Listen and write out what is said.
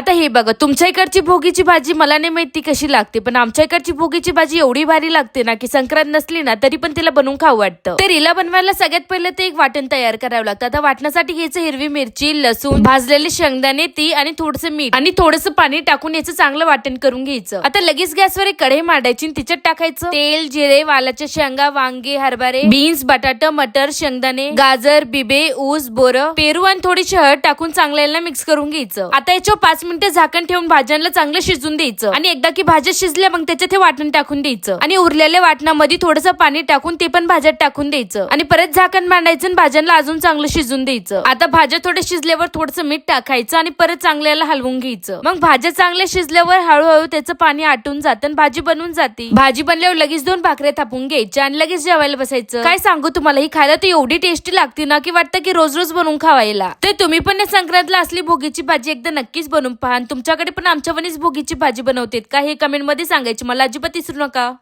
आता हे बघा तुमच्या इकडची भोगीची भाजी मला नाही माहिती कशी लागते पण आमच्या इकडची भोगीची भाजी एवढी भारी लागते ना की संक्रांत नसली ना तरी पण तिला बनवून खाऊ वाटतं. तर हिला बनवायला सगळ्यात पहिले ते एक वाटण तयार करावं लागतं. आता वाटण्यासाठी घ्यायचं हिरवी मिरची लसूण भाजलेले शेंगदाणे ती आणि थोडस मीठ आणि थोडस पाणी टाकून याचं चांगलं वाटण करून घ्यायचं. आता लगेच गॅसवर एक कढई मांडायची आणि तिच्यात टाकायचं. तेल जिरे वालाच्या शेंगा वांगे हरभरे बीन्स बटाटा मटर शेंगदाणे गाजर बिबे ऊस बोर पेरू आणि थोडी शहद टाकून चांगल्याला मिक्स करून घ्यायचं. आता याच्यावर पाच मिनिटं झाकण ठेवून भाज्यांना चांगलं शिजून द्यायचं. आणि एकदा की भाज्या शिजल्या मग त्याच्यात हे वाटण टाकून द्यायचं. आणि उरलेल्या वाटणामध्ये थोडंसं पाणी टाकून ते पण भाज्यात टाकून द्यायचं. आणि परत झाकण मांडायचं आणि भाज्यांना अजून चांगलं शिजून द्यायचं. आता भाज्या थोड्या शिजल्यावर थोडंसं मीठ टाकायचं आणि परत चांगल्याला हलवून घ्यायचं. मग भाज्या चांगल्या शिजल्यावर हळूहळू त्याचं पाणी आटून जातं आणि भाजी बनवून जाते. भाजी बनल्यावर लगेच दोन भाकऱ्या थापून घ्यायच्या आणि लगेच जेवायला बसायचं. काय सांगू तुम्हाला ही खायला तर एवढी टेस्टी लागते ना की वाटतं की रोज रोज बनवून खावायला. तर तुम्ही पण या संक्रांतला असली भोगीची भाजी एकदा नक्कीच बनवून पहा. तुमच्याकडे पण आमच्या वनीच भोगीची भाजी बनवतेत का? हे कमेंटमध्ये सांगायची. मला अजिबात विसरू नका.